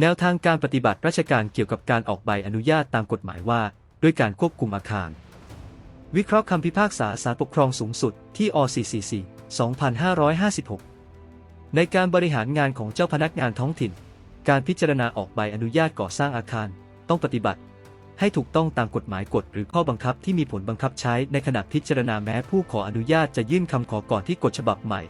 แนวทางการปฏิบัติราชการเกี่ยวกับการออกใบอนุญาตตามกฎหมายว่า ด้วยการควบคุมอาคาร วิเคราะห์คำพิพากษาศาลปกครองสูงสุดที่อ444 2556 ในการบริหารงานของเจ้าพนักงานท้องถิ่น การพิจารณาออกใบอนุญาตก่อสร้างอาคาร ต้องปฏิบัติ ให้ถูกต้องตามกฎหมายกฎหรือข้อบังคับที่มีผลบังคับใช้ในขณะพิจารณาแม้ผู้ขออนุญาตจะยื่นคำขอก่อนที่กฎฉบับใหม่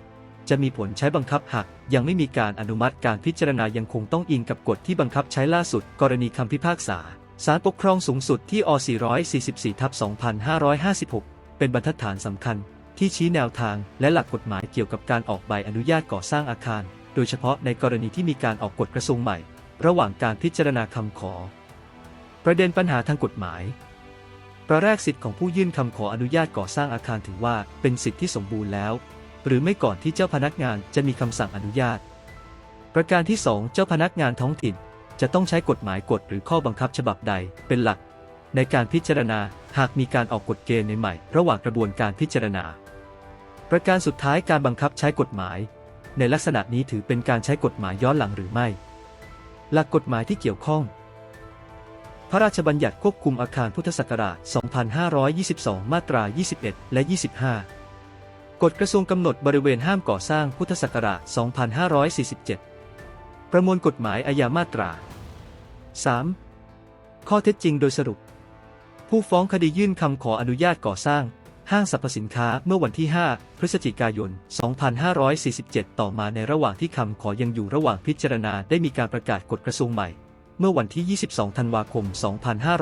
จะมีผลใช้บังคับหากยังไม่มีการอนุมัติการพิจารณายังคงต้องอิงกับกฎที่บังคับใช้ล่าสุด กรณีคำพิพากษาศาลปกครองสูงสุดที่อ 444ทับ2556 เป็นบรรทัดฐานสำคัญ ที่ชี้แนวทางและหลักกฎหมายเกี่ยวกับการออกใบอนุญาตก่อสร้างอาคาร โดยเฉพาะในกรณีที่มีการออกกฎกระทรวงใหม่ ระหว่างการพิจารณาคำขอ ประเด็นปัญหาทางกฎหมายประแรกสิทธิ์ของผู้ยื่นคำขออนุญาตก่อสร้างอาคารถือว่าเป็นสิทธิที่สมบูรณ์แล้ว หรือไม่ก่อนที่เจ้าพนักงานจะมีคำสั่งอนุญาต ประการที่ 2 เจ้าพนักงานท้องถิ่น จะต้องใช้กฎหมายกฎหรือข้อบังคับฉบับใดเป็นหลัก ในการพิจารณาหากมีการออกกฎเกณฑ์ใหม่ระหว่างกระบวนการพิจารณา ประการสุดท้ายการบังคับใช้กฎหมาย ในลักษณะนี้ถือเป็นการใช้กฎหมายย้อนหลังหรือไม่ หลักกฎหมายที่เกี่ยวข้อง พระราชบัญญัติควบคุมอาคารพุทธศักราช 2522 มาตรา 21 และ 25 กฎกระทรวงกำหนดบริเวณห้ามก่อสร้างพุทธศักราช 2547 ประมวลกฎหมายอาญามาตรา 3. ข้อเท็จจริงโดยสรุป ผู้ฟ้องคดียื่นคำขออนุญาตก่อสร้าง ห้างสรรพสินค้าเมื่อวันที่ 5 พฤศจิกายน 2547 ต่อมาในระหว่างที่คำขอยังอยู่ระหว่างพิจารณาได้มีการประกาศกฎกระทรวงใหม่ เมื่อวันที่ 22 ธันวาคม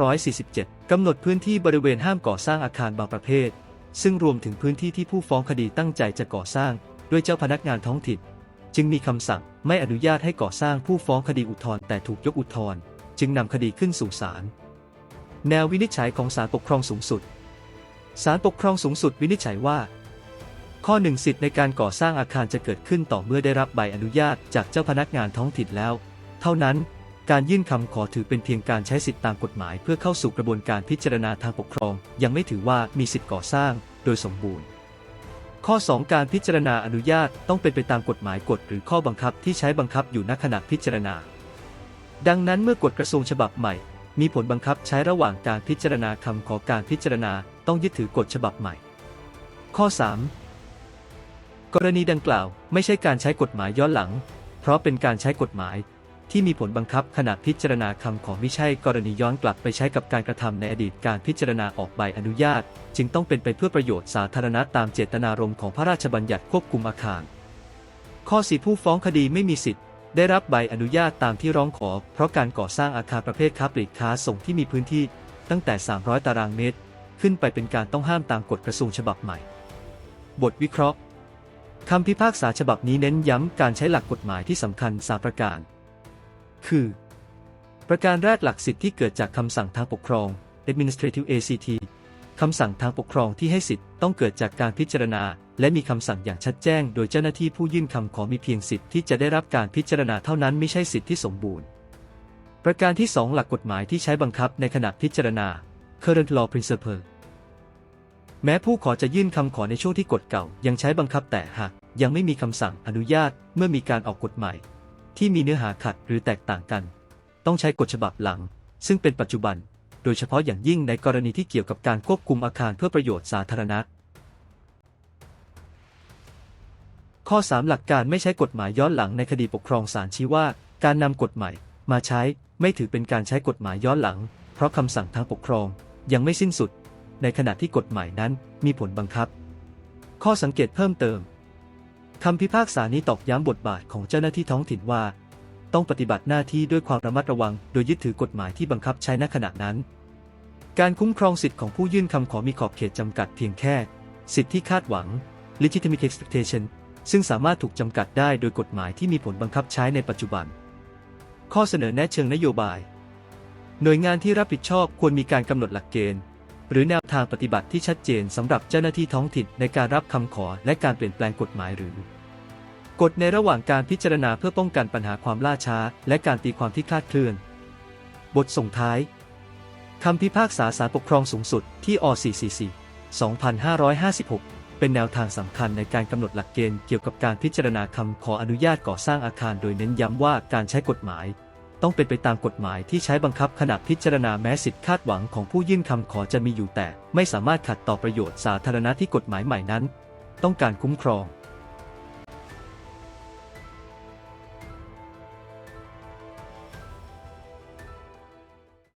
2547 กำหนดพื้นที่บริเวณห้ามก่อสร้างอาคารบางประเภท ซึ่งรวมถึงพื้นที่ที่ผู้ฟ้องคดีตั้งใจจะก่อสร้าง ด้วยเจ้าพนักงานท้องถิ่น จึงมีคำสั่งไม่อนุญาตให้ก่อสร้างผู้ฟ้องคดีอุทธรณ์แต่ถูกยกอุทธรณ์จึงนำคดีขึ้นสู่ศาลแนววินิจฉัยของศาลปกครองสูงสุดศาลปกครองสูงสุดวินิจฉัยว่า ข้อหนึ่งสิทธิ์ในการก่อสร้างอาคารจะเกิดขึ้นต่อเมื่อได้รับใบอนุญาตจากเจ้าพนักงานท้องถิ่นแล้ว เท่านั้น การยื่นคำขอถือเป็นเพียงการใช้สิทธิตามกฎหมาย เพื่อเข้าสู่กระบวนการพิจารณาทางปกครอง ยังไม่ถือว่ามีสิทธิก่อสร้างโดยสมบูรณ์ ข้อ 2 การพิจารณาอนุญาตต้องเป็นไปตามกฎหมายกฎหรือข้อบังคับที่ใช้บังคับอยู่ณขณะพิจารณา ดังนั้นเมื่อกฎกระทรวงฉบับใหม่ มีผลบังคับใช้ระหว่างการพิจารณาคำขอการพิจารณาต้องยึดถือกฎฉบับใหม่ ข้อ 3 กรณีดังกล่าว ไม่ใช่การใช้กฎหมายย้อนหลัง เพราะเป็นการใช้กฎหมาย ที่มีผลบังคับขณะพิจารณาคำขอไม่ใช่กรณีย้อนกลับไปใช้กับการกระทำในอดีตการพิจารณาออกใบอนุญาต จึงต้องเป็นไปเพื่อประโยชน์สาธารณะตามเจตนารมณ์ของพระราชบัญญัติควบคุมอาคาร ข้อสีผู้ฟ้องคดีไม่มีสิทธิ์ ได้รับใบอนุญาตตามที่ร้องขอ เพราะการก่อสร้างอาคารประเภทค้าปลีกค้าส่งที่มีพื้นที่ ตั้งแต่ 300 ตารางเมตร ขึ้นไปเป็นการต้องห้ามตามกฎกระทรวงฉบับใหม่ บทวิเคราะห์คำพิพากษาฉบับนี้เน้นย้ำการใช้หลักกฎหมายที่สำคัญสามประการ คือ ประการแรกหลักสิทธิที่เกิดจากคำสั่งทางปกครอง Administrative ACT คำสั่งทางปกครองที่ให้สิทธิ์ต้องเกิดจากการพิจารณา และมีคำสั่งอย่างชัดแจ้ง โดยเจ้าหน้าที่ผู้ยื่นคำขอมีเพียงสิทธิ์ที่จะได้รับการพิจารณาเท่านั้นไม่ใช่สิทธิที่สมบูรณ์ ประการที่ 2 หลักกฎหมายที่ใช้บังคับในขณะพิจารณา Current Law Principle แม้ผู้ขอจะยื่นคำขอในช่วงที่กฎเก่า ยังใช้บังคับแต่หากยังไม่มีคำสั่งอนุญาตเมื่อมีการออกกฎใหม่ ที่มีเนื้อหาขัดหรือแตกต่างกัน ต้องใช้กฎฉบับหลัง ซึ่งเป็นปัจจุบัน โดยเฉพาะอย่างยิ่งในกรณีที่เกี่ยวกับการควบคุมอาคารเพื่อประโยชน์สาธารณะ ข้อ 3 หลักการไม่ใช้กฎหมายย้อนหลังในคดีปกครองศาลชี้ว่า การนำกฎใหม่มาใช้ไม่ถือเป็นการใช้กฎหมายย้อนหลัง เพราะคำสั่งทางปกครองยังไม่สิ้นสุด ในขณะที่กฎหมายนั้นมีผลบังคับ ข้อสังเกตเพิ่มเติม คำพิพากษานี้ตอกย้ำบทบาทของเจ้าหน้าที่ท้องถิ่นว่า ต้องปฏิบัติหน้าที่ด้วยความระมัดระวัง โดยยึดถือกฎหมายที่บังคับใช้ณขณะนั้น การคุ้มครองสิทธิ์ของผู้ยื่นคำขอมีขอบเขตจำกัดเพียงแค่ สิทธิที่คาดหวัง legitimate expectation ซึ่งสามารถถูกจำกัดได้โดยกฎหมายที่มีผลบังคับใช้ในปัจจุบัน ข้อเสนอแนะเชิงนโยบาย หน่วยงานที่รับผิดชอบควรมีการกำหนดหลักเกณฑ์ หรือแนวทางปฏิบัติที่ชัดเจนสำหรับเจ้าหน้าที่ท้องถิ่นในการรับคำขอและการเปลี่ยนแปลงกฎหมายหรือ กฎในระหว่างการพิจารณาเพื่อป้องกันปัญหาความล่าช้า และการตีความที่คลาดเคลื่อน บทส่งท้ายคำพิพากษาศาลปกครองสูงสุดที่อ444 2556เป็นแนวทางสำคัญในการกำหนดหลักเกณฑ์เกี่ยวกับการพิจารณาคำขออนุญาตก่อสร้างอาคารโดยเน้นย้ำว่าการใช้กฎหมาย ต้องเป็นไปตามกฎหมายที่ใช้บังคับขณะพิจารณาแม้สิทธิคาดหวังของผู้ยื่นคำขอจะมีอยู่แต่ ไม่สามารถขัดต่อประโยชน์สาธารณะที่กฎหมายใหม่นั้น ต้องการคุ้มครอง